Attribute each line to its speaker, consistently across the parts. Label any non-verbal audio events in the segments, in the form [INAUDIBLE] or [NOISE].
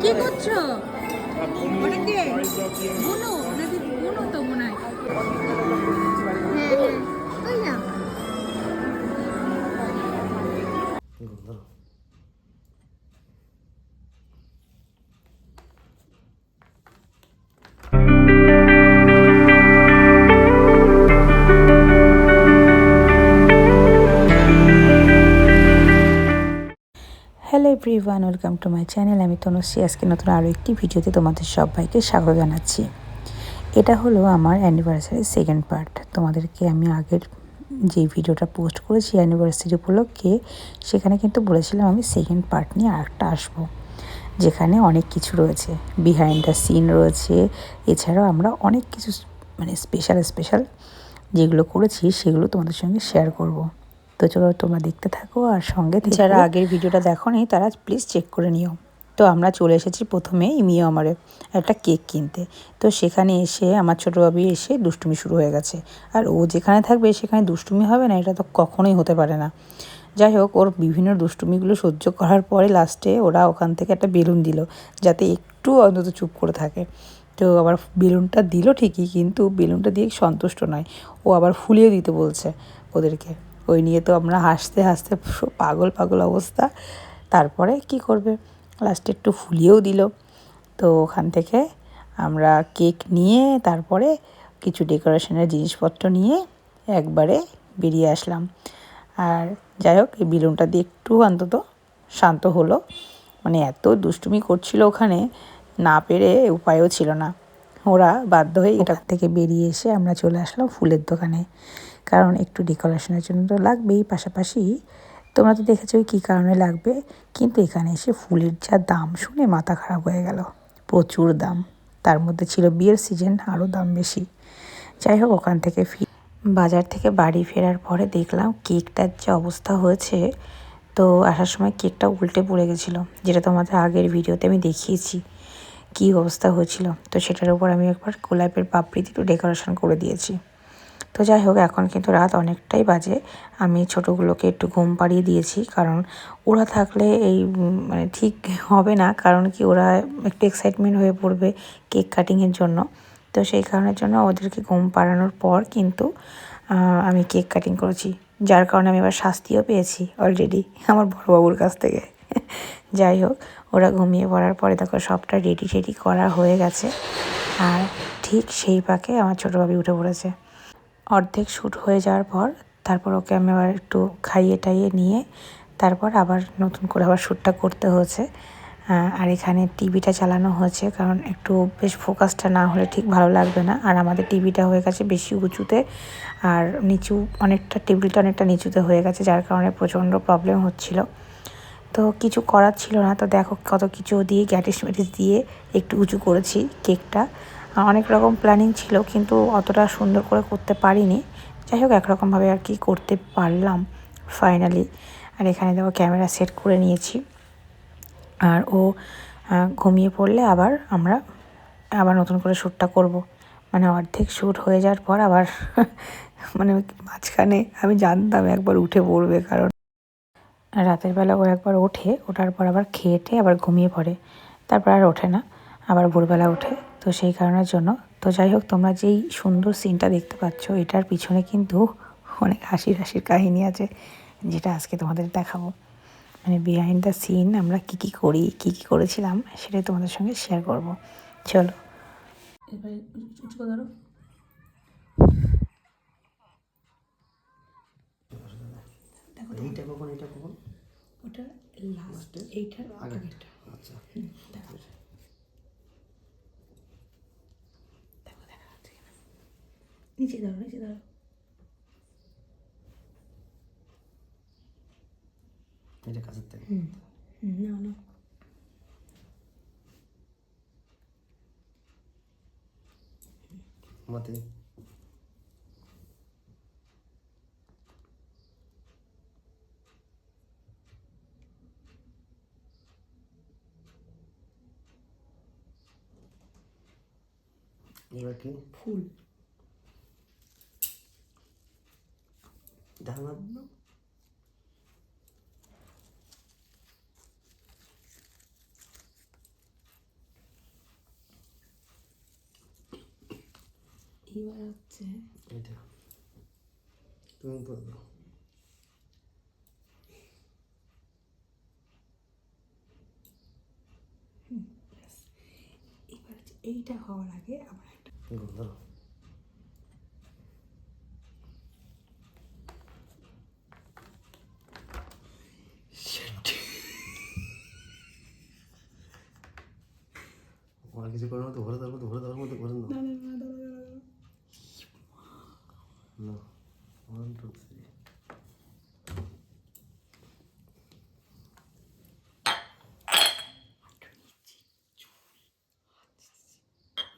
Speaker 1: কি করছ? ওটা
Speaker 2: hello everyone welcome to my channel আমি তনুশ্রী। আজকে নতুন আরও একটি ভিডিওতে তোমাদের সবাইকে স্বাগত জানাচ্ছি। এটা হলো আমার অ্যানিভার্সারি সেকেন্ড পার্ট তোমাদেরকে আমি আগের যে ভিডিওটা পোস্ট করেছি অ্যানিভার্সারি উপলক্ষে, সেখানে কিন্তু বলেছিলাম আমি সেকেন্ড পার্ট নিয়ে আরেকটা আসব, যেখানে অনেক কিছু রয়েছে। বিহাইন্ড দ্য সিন রয়েছে, এছাড়াও আমরা অনেক কিছু মানে স্পেশাল স্পেশাল যেগুলো করেছি, সেগুলো তোমাদের সঙ্গে শেয়ার করব। তো চলো তোমরা দেখতে থাকো আর সঙ্গে যারা আগের ভিডিওটা দেখো নি তারা প্লিজ চেক করে নিও। তো আমরা চলে এসেছি প্রথমে ইমিও আমারে একটা কেক কিনতে। তো সেখানে এসে আমার ছোটো বাবি এসে দুষ্টুমি শুরু হয়ে গেছে। আর ও যেখানে থাকবে সেখানে দুষ্টুমি হবে না, এটা তো কখনোই হতে পারে না। যাই হোক, ওর বিভিন্ন দুষ্টুমিগুলো সহ্য করার পরে লাস্টে ওরা ওখান থেকে একটা বেলুন দিল, যাতে একটু অন্তত চুপ করে থাকে। তো আবার বেলুনটা দিল ঠিকই, কিন্তু বেলুনটা দিয়ে সন্তুষ্ট নয়। ও আবার ফুলিয়ে দিতে বলছে ওদেরকে। ওই নিয়ে তো আমরা হাসতে হাসতে পাগল পাগল অবস্থা। তারপরে কি করবে? লাস্টে একটু ফুলিয়েও দিল। তো ওখান থেকে আমরা কেক নিয়ে তারপরে কিছু ডেকোরেশনের জিনিসপত্র নিয়ে একবারে বেরিয়ে আসলাম। আর যাই হোক এই বেলুনটা দিয়ে একটু অন্তত শান্ত হলো। মানে এত দুষ্টুমি করছিল ওখানে না পেরে উপায়ও ছিল না। ওরা বাধ্য হয়ে এটা থেকে বেরিয়ে এসে আমরা চলে আসলাম ফুলের দোকানে। কারণ একটু ডেকোরেশনের জন্য তো লাগবেই, পাশাপাশি তোমরা তো দেখেছ কী কারণে লাগবে? কিন্তু এখানে এসে ফুলের যা দাম শুনে মাথা খারাপ হয়ে গেল। প্রচুর দাম। তার মধ্যে ছিল বিয়ের সিজন আরও দাম বেশি। যাই হোক, ওখান থেকে ফি বাজার থেকে বাড়ি ফেরার পরে দেখলাম কেকটার যে অবস্থা হয়েছে, তো আসার সময় কেকটা উল্টে পড়ে গেছিল, যেটা তোমাদের আগের ভিডিওতে আমি দেখিয়েছি। কী অবস্থা হয়েছিল? তো সেটার উপর আমি একবার গোলাপের পাপড়ি দিয়ে একটু ডেকোরেশন করে দিয়েছি। তো যাই হোক, এখন কিন্তু রাত অনেকটাই বাজে। আমি ছোটোগুলোকে একটু ঘুম পাড়িয়ে দিয়েছি, কারণ ওরা থাকলে এই মানে ঠিক হবে না, কারণ কি ওরা একটু এক্সাইটমেন্ট হয়ে পড়বে কেক কাটিংয়ের জন্য। তো সেই কারণের জন্য ওদেরকে ঘুম পাড়ানোর পর কিন্তু আমি কেক কাটিং করেছি, যার কারণে আমি এবার শাস্তিও পেয়েছি অলরেডি আমার বড়বাবুর কাছ থেকে। যাই হোক, ওরা ঘুমিয়ে পড়ার পরে দেখো সবটা রেডি টেডি করা হয়ে গেছে, আর ঠিক সেই পাকে আমার ছোটো বাবি উঠে পড়েছে। অর্ধেক শ্যুট হয়ে যাওয়ার পর তারপর ওকে আমি আবার একটু খাইয়ে টাইয়ে নিয়ে তারপর আবার নতুন করে আবার শ্যুটটা করতে হয়েছে। আর এখানে টিভিটা চালানো হয়েছে কারণ একটু বেশ ফোকাসটা না হলে ঠিক ভালো লাগবে না। আর আমাদের টিভিটা হয়ে গেছে বেশি উঁচুতে আর নিচু অনেকটা, টেবিলটা অনেকটা নিচুতে হয়ে গেছে যার কারণে প্রচণ্ড প্রবলেম হচ্ছিল। তো কিছু করার ছিল না। তো দেখো কত কিছু দিয়ে গ্যাটিস ম্যাটিস দিয়ে একটু উঁচু করেছি কেকটা অনেক রকম প্ল্যানিং ছিল, কিন্তু অতটা সুন্দর করে করতে পারিনি। যাই হোক, একরকমভাবে আর কি করতে পারলাম ফাইনালি আর এখানে দেখো ক্যামেরা সেট করে নিয়েছি। আর ও ঘুমিয়ে পড়লে আবার আমরা আবার নতুন করে শ্যুটটা করব। মানে অর্ধেক শ্যুট হয়ে যাওয়ার পর আবার [LAUGHS] মানে মাঝখানে আমি জানতাম একবার উঠে পড়বে, কারণ রাতের বেলা ও একবার ওঠে, ওঠার পর আবার খেয়েটে আবার ঘুমিয়ে পড়ে। তারপর আর ওঠে না, আবার ভোরবেলা ওঠে তো সেই কারণের জন্য। তো যাই হোক তোমরা যেই সুন্দর সিনটা দেখতে পাচ্ছ এটার পিছনে কিন্তু অনেক হাসির হাসির কাহিনী আছে যেটা আজকে তোমাদের দেখাবো। মানে বিহাইন্ড দ্য সিন আমরা কী কী করি কী কী করেছিলাম সেটাই তোমাদের সঙ্গে শেয়ার করব। চলো।
Speaker 1: এবারে উঁচু ধরো।
Speaker 3: এইটা কখন এটা কখন?
Speaker 1: ওটা লাস্ট এইটার আগেরটা।
Speaker 3: আচ্ছা
Speaker 1: দেখো দেখো দেখা যাচ্ছে কিনা নিচে ধরো নিচে ধরো
Speaker 3: এটা কাছের থেকে
Speaker 1: হুম হুম নাও নাও
Speaker 3: মাতে এবার কি
Speaker 1: ফুল ঢালার এবার হচ্ছে
Speaker 3: এটা। তুমি করে
Speaker 1: এইটা হওয়ার আগে আমার একটা
Speaker 3: কিছু করার মতো দেওয়ার মতো ভরে দেওয়ার মতো দাও না ওয়ান টু থ্রি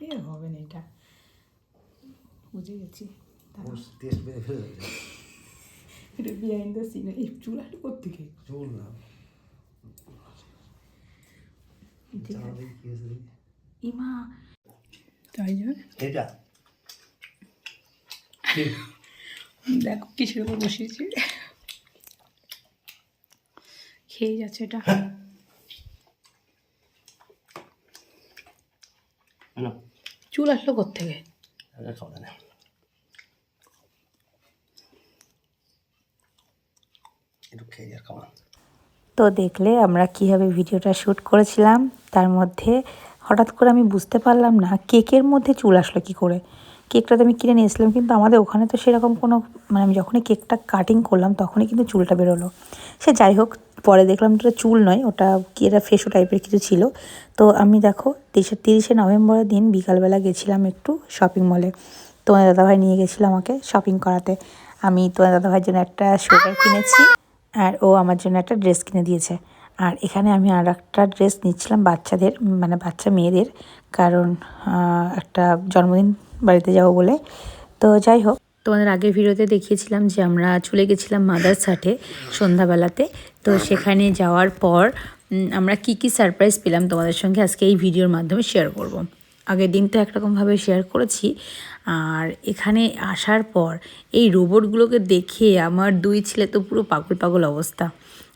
Speaker 1: এ হবে না এটা। বুঝে গেছি।
Speaker 3: ওর টেস্ট বেড়ে ফেলে দেবে
Speaker 1: এটা বিহাইন্ড দ্য সিন এই চুলাটা কোথেকে
Speaker 3: চুল না। কি হয়েছে দেখি।
Speaker 1: ইমা তাই জন্য
Speaker 3: এটা
Speaker 1: দেখো কিসের উপর বসিয়েছি? খেয়ে যাচ্ছে এটা। চুল আসলো কোথেকে
Speaker 2: তো দেখলে আমরা কীভাবে ভিডিওটা শ্যুট করেছিলাম তার মধ্যে হঠাৎ করে আমি বুঝতে পারলাম না কেকের মধ্যে চুল আসলো কী করে। কেকটা তো আমি কিনে নিয়ে এসেছিলাম, কিন্তু আমাদের ওখানে তো সেরকম কোনো মানে আমি যখনই কেকটা কাটিং করলাম তখনই কিন্তু চুলটা বেরোলো। সে যাই হোক, পরে দেখলাম ওটা চুল নয়, ওটা কি এটা ফেসো টাইপের কিছু ছিল। তো আমি দেখো, তিরিশে তিরিশে নভেম্বরের দিন বিকালবেলা গেছিলাম একটু শপিং মলে তোমার দাদাভাই নিয়ে গেছিল আমাকে শপিং করাতে। আমি তোমার দাদাভাইয়ের জন্য একটা সোয়েটার কিনেছি, আর ও আমার জন্য একটা ড্রেস কিনে দিয়েছে। আর এখানে আমি আর একটা ড্রেস নিচ্ছিলাম বাচ্চাদের মানে বাচ্চা মেয়েদের, কারণ একটা জন্মদিন বাড়িতে যাব বলে। তো যাই হোক। তোমাদের আগের ভিডিওতে দেখিয়েছিলাম যে আমরা চলে গেছিলাম মাদার্স হাটে সন্ধ্যাবেলাতে। তো সেখানে যাওয়ার পর আমরা কি কি সারপ্রাইজ পেলাম তোমাদের সঙ্গে আজকে এই ভিডিওর মাধ্যমে শেয়ার করব। আগের দিন তো একরকমভাবে শেয়ার করেছি। আর এখানে আসার পর, এই রোবটগুলোকে দেখে আমার দুই ছেলে তো পুরো পাগল পাগল অবস্থা।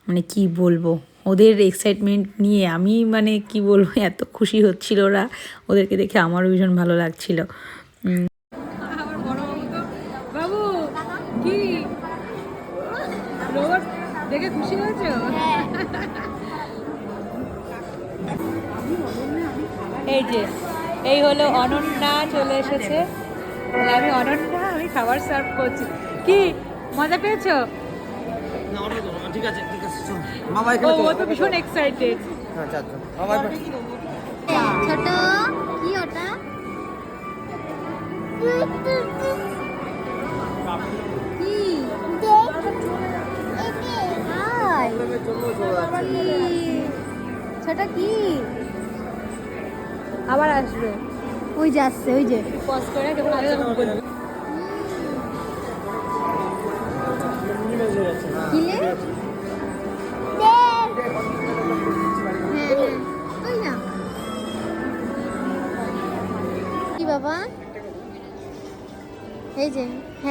Speaker 2: মানে কি বলব? ওদের এক্সাইটমেন্ট নিয়ে আমি মানে কি বলব, এত খুশি হচ্ছিল ওরা। ওদেরকে দেখে আমারও ভীষণ ভালো লাগছিল।
Speaker 1: এই যে, এই হলো অনন্যা চলে এসেছে। আমি অনন্যা, আমি খাবার সার্ভ করছি। কি, মজা পেয়েছ?
Speaker 3: ঠিক আছে ঠিক আছে মামা
Speaker 1: ও ও তো ভীষণ এক্সাইটেড
Speaker 3: হ্যাঁ চারজন মামা
Speaker 4: ছোট কি ওটা? কি? ছোট কি?
Speaker 1: আবার আসবে।
Speaker 4: ওই যে আসছে ওই যে।
Speaker 1: পজ করে যখন আসবে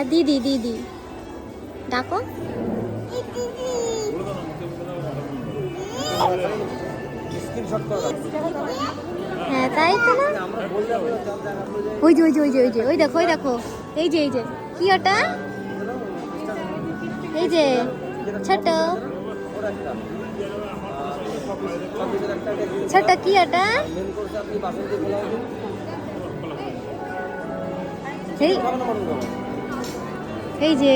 Speaker 4: হ্যাঁ দিদি দিদি ডাকো। হ্যাঁ তাই তো না? ওই যে ওই যে ওই যে ওই যে, ওই দেখো ওই দেখো। এই যে এই যে। কি ওটা? এই যে, ছোট। ছোট কি ওটা? এই এই যে।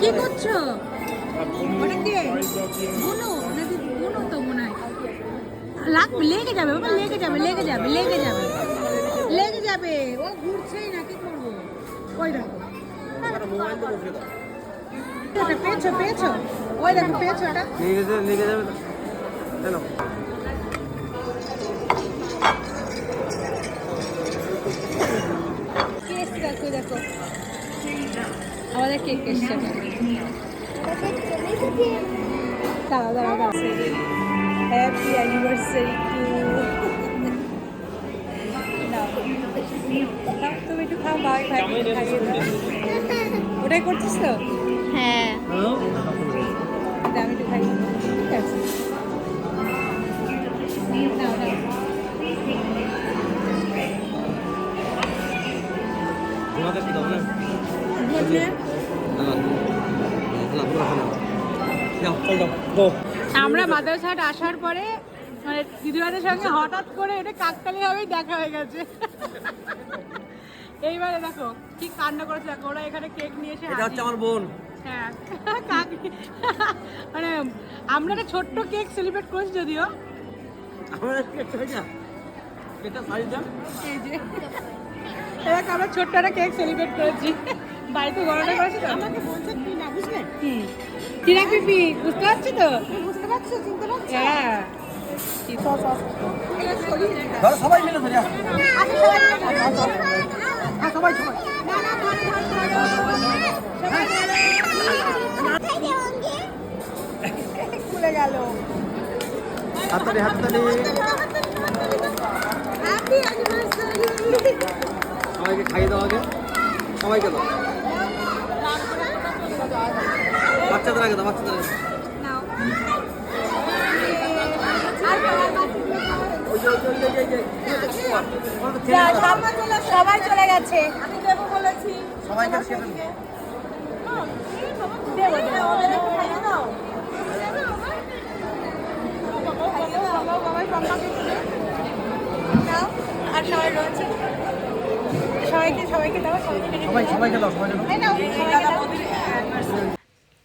Speaker 1: কি করছ? লাগবে লেগে যাবে বাবা লেগে যাবে লেগে যাবে লেগে যাবে। লেগে যাবে। ও ঘুরছেই না কি করব? ওই দেখো। পেয়েছ পেয়েছ। ওই দেখো পেয়েছ
Speaker 3: লেগে যাবে লেগে যাবে। কেন
Speaker 1: দেখো দেখো। আমাদের কেক এসছে। দাঁড়া দাঁড়া দাঁড়া হ্যাপি অ্যানিভার্সারি টু তুমি একটু খাও ভাই ভাই ওটাই করছিস তো?
Speaker 4: হ্যাঁ।
Speaker 1: আমরা মাদ্রাসাহাট আসার পরে মানে দিদিভাইদের সঙ্গে হঠাৎ করে এটা কাকতালি ভাবেই দেখা হয়ে গেছে। এইবারে দেখো কি কান্না করেছে। দেখো ওরা এখানে কেক নিয়ে এসে
Speaker 3: এটা হচ্ছে আমার বোন।
Speaker 1: হ্যাঁ মানে আমরা একটা ছোট্ট কেক সেলিব্রেট করছি যদিও। এই আমরা ছোট্ট একটা কেক সেলিব্রেট করেছি। বাড়িতে গণনা করেছি তো? আমাকে বলছে তুই না বুঝলে? হুম। কি? রাখবি পি? বুঝতে পারছি তো? বুঝতে পারছ চিনতে পারছ। হ্যাঁ।
Speaker 3: ধরো সবাই মিলে ধরে
Speaker 1: হ্যাঁ সবাই সবাই। খুলে গেল।
Speaker 3: হাততালি হাততালি। সবাইকে খাইয়ে দাও আগে। সবাইকে দাও। বাচ্চাদের আগে দাও বাচ্চাদের আগে।
Speaker 1: সবাই চলে গেছে। আমি দেবো বলেছি। আর সবাই রয়েছে। সবাইকে সবাইকে দাও সবাইকে
Speaker 3: সবাই সবাইকে দাও সবাইকে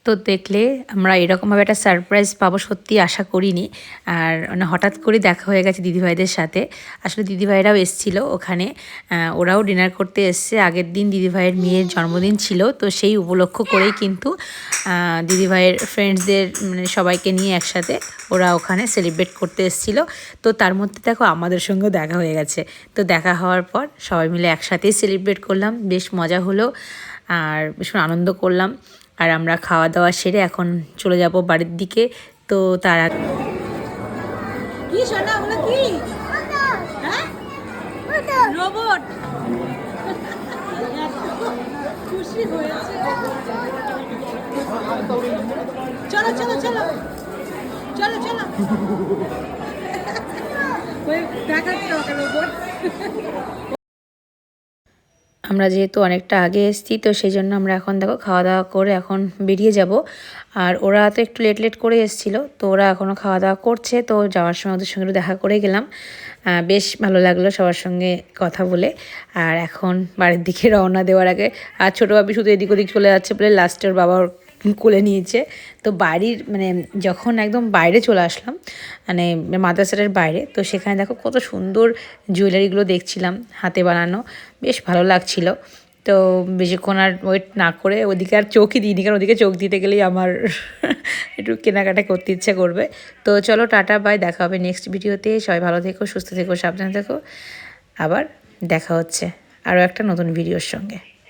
Speaker 2: তো দেখলে আমরা এরকমভাবে একটা সারপ্রাইজ পাবো সত্যি আশা করিনি। আর মানে হঠাৎ করে দেখা হয়ে গেছে দিদিভাইদের সাথে। আসলে দিদিভাইরাও এসছিল ওখানে। ওরাও ডিনার করতে এসছে। আগের দিন দিদিভাইয়ের মেয়ের জন্মদিন ছিল, তো সেই উপলক্ষ করেই কিন্তু দিদিভাইয়ের ফ্রেন্ডসদের মানে সবাইকে নিয়ে একসাথে ওরা ওখানে সেলিব্রেট করতে এসেছিল। তো তার মধ্যে দেখো আমাদের সঙ্গেও দেখা হয়ে গেছে। তো দেখা হওয়ার পর সবাই মিলে একসাথেই সেলিব্রেট করলাম। বেশ মজা হলো। আর ভীষণ আনন্দ করলাম। আর আমরা খাওয়া দাওয়া সেরে এখন চলে যাব বাড়ির দিকে। তো তারা আমরা যেহেতু অনেকটা আগে এসেছি, তো সেই জন্য আমরা এখন দেখো খাওয়া দাওয়া করে এখন বেরিয়ে যাব। আর ওরা তো একটু লেট লেট করে এসেছিল, তো ওরা এখনও খাওয়া দাওয়া করছে, তো যাওয়ার সময় ওদের সঙ্গে দেখা করে গেলাম। বেশ ভালো লাগল সবার সঙ্গে কথা বলে। আর এখন বাড়ির দিকে রওনা দেওয়ার আগে, আর ছোটো বাবি শুধু এদিক ওদিক চলে যাচ্ছে বলে লাস্টের বাবার কোলে নিয়েছে। তো বাড়ির মানে যখন একদম বাইরে চলে আসলাম মানে মাদ্রাসাটার বাইরে, তো সেখানে দেখো কত সুন্দর জুয়েলারিগুলো দেখছিলাম হাতে বানানো। বেশ ভালো লাগছিল। তো বেশিক্ষণ আর ওয়েট না করে ওদিকে আর চোখই দিইনি, কারণ ওদিকে চোখ দিতে গেলেই আমার [LAUGHS] একটু কেনাকাটা করতে ইচ্ছে করবে। তো চলো টাটা বাই দেখা হবে নেক্সট ভিডিওতে সবাই ভালো থেকো, সুস্থ থেকো, সাবধানে থেকো। আবার দেখা হচ্ছে আরও একটা নতুন ভিডিওর সঙ্গে।